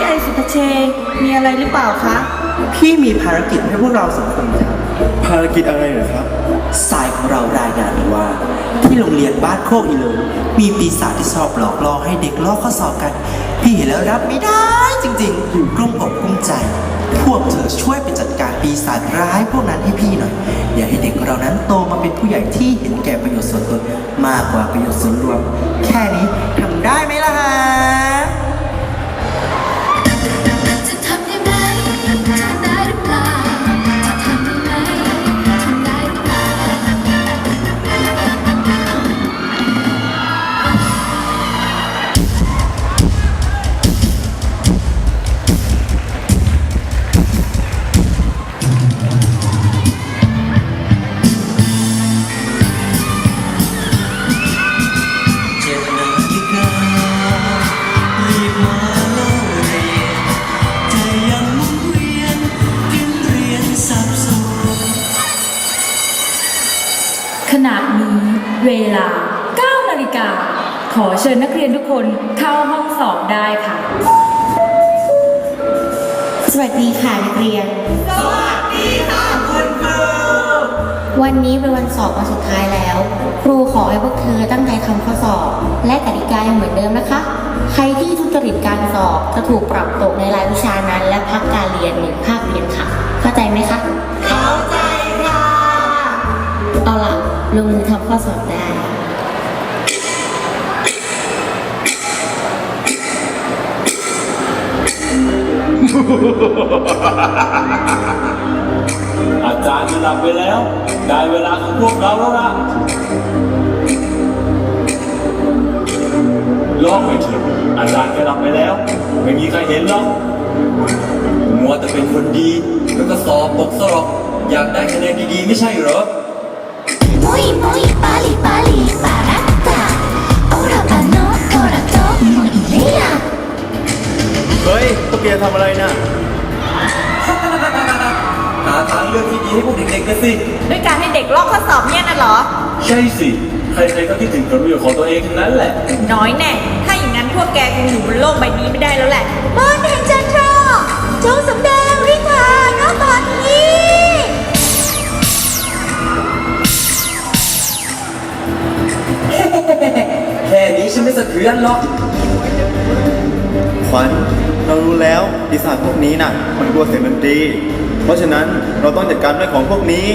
พี่ไอสุภเชยมีอะไรหรือเปล่าคะ พี่มีภารกิจให้พวกเราสองคนทภารกิจอะไรเหรอครับำสายของเรารายงานมาว่า ที่โรงเรียนบ้านโคกอีเลิงมีปีศาจที่ชอบหลอกล่อให้เด็กลอกข้อสอบกัน พี่เห็นแล้วรับไม่ได้จริงๆกลุ้มอกกลุ้มใจ พวกเธอช่วยไปจัดการปีศาจร้ายพวกนั้นให้พี่หน่อย อย่าให้เด็กเรานั้นโตมาเป็นผู้ใหญ่ที่เห็นแก่ประโยชน์ส่วนตนมากกว่าประโยชน์ส่วนรวม แค่นี้ทำได้ไหมล่ะฮะจะ เวลา 9 นาฬิกา ขอเชิญนักเรียนทุกคนเข้าห้องสอบได้ค่ะ สวัสดีค่ะนักเรียน สวัสดีค่ะคุณครู วันนี้เป็นวันสอบวันสุดท้ายแล้ว ครูขอให้พวกเธอตั้งใจทำข้อสอบ และกติกายังเหมือนเดิมนะคะ ใครที่ทุจริตการสอบจะถูกปรับตกในรายวิชานั้น และพักการเรียนหนึ่งภาคเรียนค่ะ เข้าใจไหมคะ เข้าใจค่ะ เอาล่ะ ลงมือทำข้อสอบได้อาจารย์จะหลับไปแล้ว ได้เวลาของพวกเราแล้วล่ะลองไปเถอะอาจารย์จะหลับไปแล้ว ไม่มีใครเห็นหรอกมัวแต่เป็นคนดี แล้วก็สอบตกสอบ อยากได้คะแนนดีๆ ไม่ใช่เหรอ เฮ้ยพวกแกทำอะไรน่ะ หาทางเลือกที่ดีให้พวกเด็กๆกันสิ ด้วยการให้เด็กลอกข้อสอบเนี่ยน่ะเหรอ ใช่สิ ใครๆก็คิดถึงผลประโยชน์ของตัวเองทั้งนั้นแหละ น้อยแน่ ถ้าอย่างนั้นพวกแกคงอยู่บนโลกใบนี้ไม่ได้แล้วแหละบนแห่งจันทราจ แค่นี้ฉันไม่สะเทือนหรอกขวัญเรารู้แล้วปีศาจพวกนี้น่ะ มันกลัวเสียงดนตรี เพราะฉะนั้นเราต้องจัดการด้วยของพวกนี้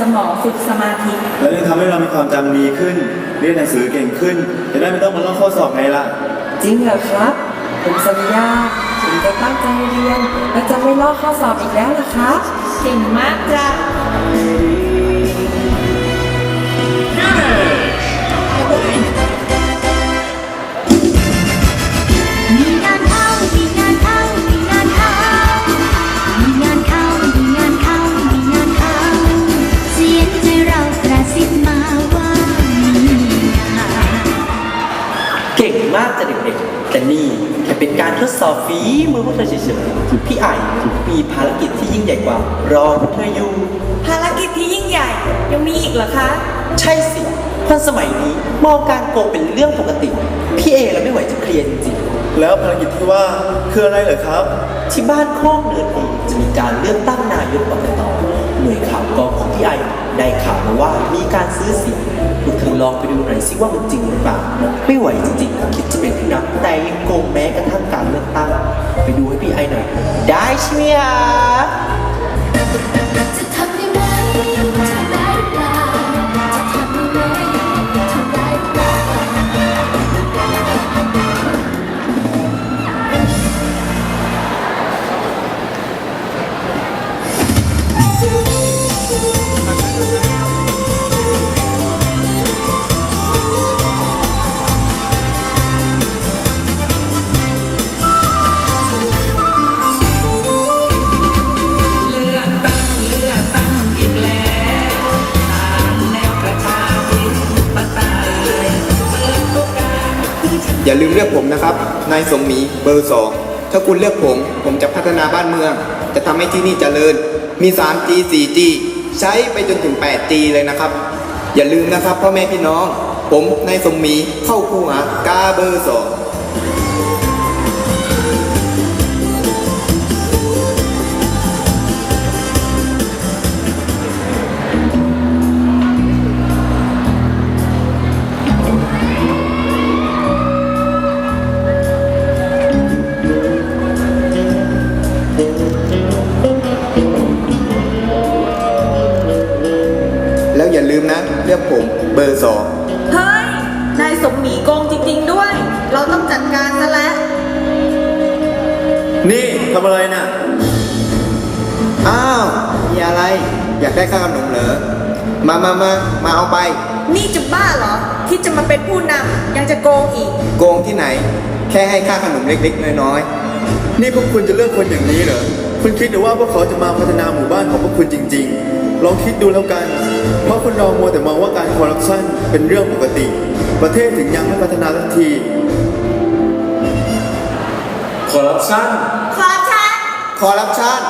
สมองฝึกสมาธิแล้วยังทำให้เรามีความจำดีขึ้น เรียนหนังสือเก่งขึ้น จะได้ไม่ต้องมาลอกข้อสอบไงล่ะ จริงเหรอครับ ผมสัญญาผมจะตั้งใจเรียน และจะไม่ลอกข้อสอบอีกแล้วนะครับ เก่งมากจ้ะ เด็กๆ แต่นี่แค่เป็นการทดสอบฝีมือพวกเธอเฉยๆ พี่ไอมีภารกิจที่ยิ่งใหญ่กว่า รอพวกเธออยู่ ภารกิจที่ยิ่งใหญ่ยังมีอีกเหรอคะ ใช่สิ คนสมัยนี้มองการโกงเป็นเรื่องปกติ พี่เอเราไม่ไหวจะเคลียร์จริงแล้วภารกิจที่ว่าคืออะไรเหรอครับๆที่บ้านโคกเนินดีจะมีการเลือกตั้งนายกอบตหน่วยข่าวกองของพี่ไอได้ข่าวมาว่ามีการซื้อเสียงพวกเธอ ลองไปดูหน่อยสิว่ามันจริงหรือเปล่า ไม่ไหวจริงๆคิดจะเป็นพี่นักแต่ยังโกงแม้กระทั่งการเลือกตั้ง ไปดูให้พี่ไอหน่อย ได้ใช่ไหมอะ อย่าลืมเลือกผมนะครับ นายสมหมีเบอร์สองถ้าคุณเลือกผม ผมจะพัฒนาบ้านเมือง จะทำให้ที่นี่เจริญ มี 3G 4G ใช้ไปจนถึง 8G เลยนะครับ อย่าลืมนะครับพ่อแม่พี่น้อง ผมนายสมหมีเข้าคู่หากาเบอร์สอง เฮ้ย นายสมหมีโกงจริง ๆ ด้วย เราต้องจัดการซะแล้ว นี่ทำอะไรน่ะ อ้าวมีอะไร อยากได้ค่าขนมเหรอ มามามามาเอาไป นี่จะบ้าเหรอ ที่จะมาเป็นผู้นำยังจะโกงอีก โกงที่ไหน แค่ให้ค่าขนมเล็กๆ น้อยนี่พวกคุณจะเลือกคนอย่างนี้เหรอ คุณคิดหรือว่าพวกเขาจะมาพัฒนาหมู่บ้านของพวกคุณจริง ๆ ลองคิดดูแล้วกัน เพราะคนเรามัวแต่มองว่าการคอร์รัปชันเป็นเรื่องปกติ ประเทศถึงยังไม่พัฒนาสักที คอร์รัปชันๆคอร์รัปชัน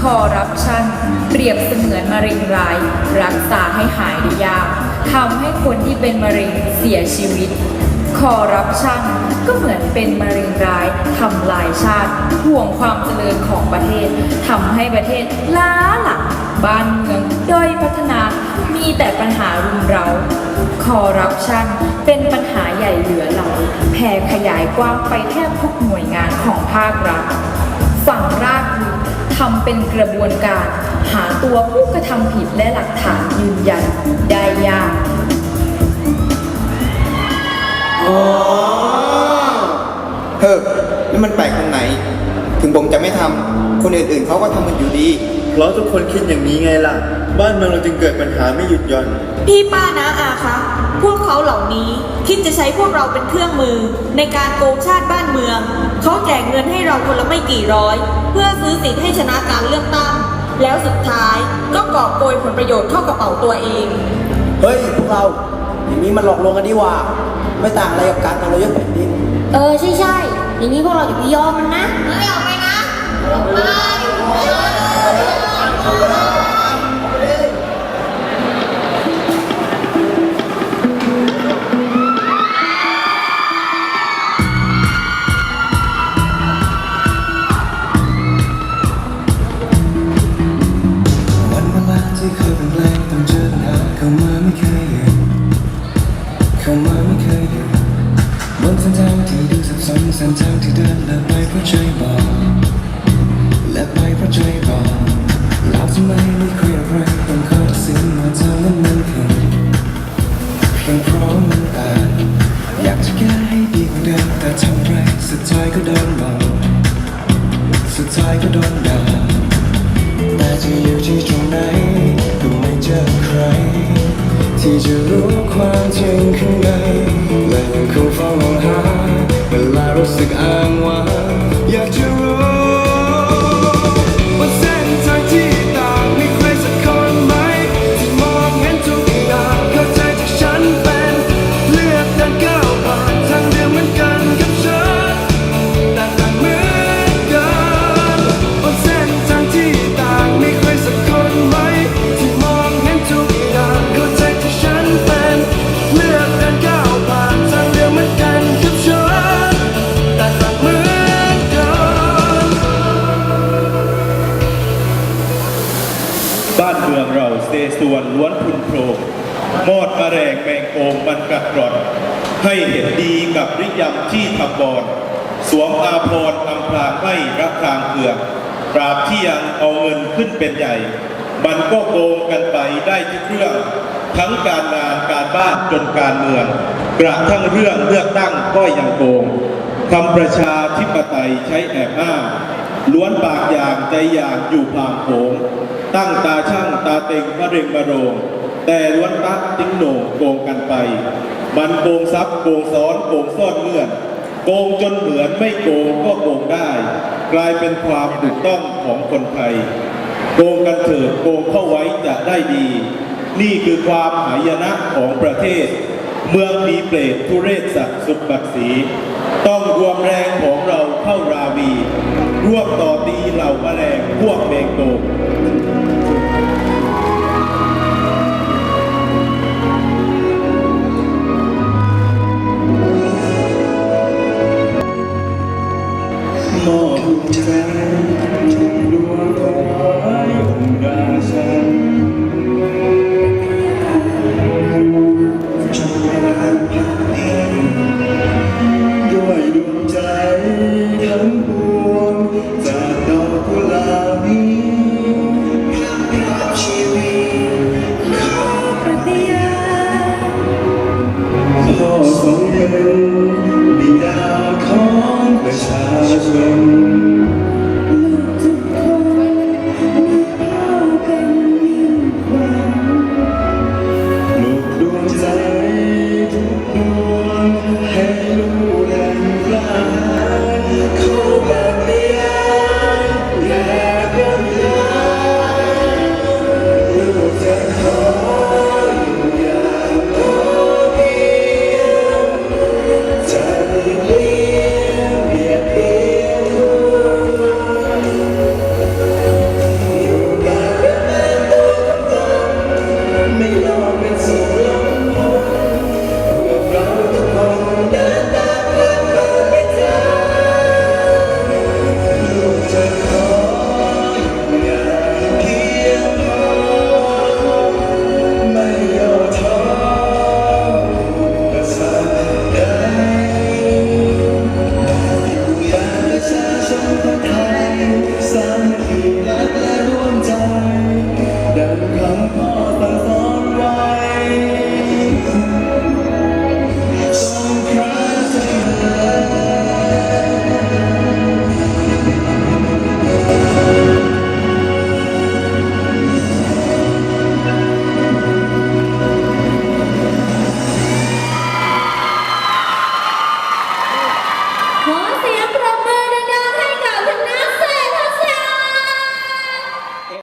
คอร์รัปชันเปรียบเสมือนมะเร็งร้าย รักษาให้หายได้ยากทำให้คนที่เป็นมะเร็งเสียชีวิต คอร์รัปชันก็เหมือนเป็นมะเร็งร้ายทำลายชาติห่วงความเจริญของประเทศทำให้ประเทศล้าหลังบ้านเมืองด้อยพัฒนา มีแต่ปัญหารุมเร้าคอร์รัปชันเป็นปัญหาใหญ่เหลือหลายแผ่ขยายกว้างไปแทบทุกหน่วยงานของภาครัฐฝั่งรากคือทำเป็นกระบวนการ หาตัวผู้กระทำผิดและหลักฐานยืนยันได้ยาก เฮ้อแล้วมันแปลกตรงไหน ถึงผมจะไม่ทำคนอื่นๆเขาก็ทำมันอยู่ดี เพราะทุกคนคิดอย่างนี้ไงล่ะ บ้านเมืองเราจึงเกิดปัญหาไม่หยุดหย่อน พี่ป้านะอาคะ พวกเขาเหล่านี้คิดจะใช้พวกเราเป็นเครื่องมือ ในการโกงชาติบ้านเมือง เขาแจกเงินให้เราคนละไม่กี่ร้อย เพื่อซื้อสิทธิ์ให้ชนะการเลือกตั้ง แล้วสุดท้ายก็กอบโกยผลประโยชน์เข้ากระเป๋าตัวเอง เฮ้ย พวกเรา อย่างนี้มันหลอกลวงกันดีกว่า ไม่ต่างอะไรกับการทรยศแผ่นดิน เออใช่ใช่ๆอย่างนี้พวกเราจะไปยอมมันนะ ไม่ออกไปนะ ออกไป ทางที่เดินสับสนทางที่เดินเลิกไปเพราะใจบอกและไปเพราะใจบอกแล้วทำไมไม่คุยอะไรต้องขอตัดสินว่าเธอนั้นมันผิดเพียงเพราะมันอาจอยากจะแก้ให้ดีกว่าเดิมแต่ทำไรสุดท้ายก็โดนมองสุดท้ายก็โดนด่าแต่จะอยู่ที่ตรงไหนก็ไม่เจอใคร ที่จะรู้ความจริงข้างใน งมอดมะแรงแมงโกงมันกัดกร่อน ให้เห็นดีกับริยำที่ทำบอนสวมอาพรอำพรางไม่รักทางเกืองปราบที่ยังเอาเงินขึ้นเป็นใหญ่ มันก็โกงกันไปได้ทุกเรื่อง ทั้งการงานการบ้านจนการเมือง กระทั่งเรื่องเลือกตั้งก็ยังโกงทำประชาธิปไตยใช้แอบอ้างล้วนปากอย่างใจอย่างอยู่พลางโขงตั้งตาช่างตาเต็งมะเร็งมะโรง แต่ล้วนตักติ้งโหน่งโกงกันไป มันโกงทรัพย์โกงซ้อนโกงซ่อนเงื่อน โกงจนเหมือนไม่โกงก็โกงได้ กลายเป็นความถูกต้องของคนไทย โกงกันเถิดโกงเข้าไว้จะได้ดี นี่คือความหายนะของประเทศ เมืองมีเปรตทุเรศสัตว์สุดบัดสีต้องรวมแรงของเราเข้าราวี รวบต่อตีเหล่าแมลงพวกเมงโก อบ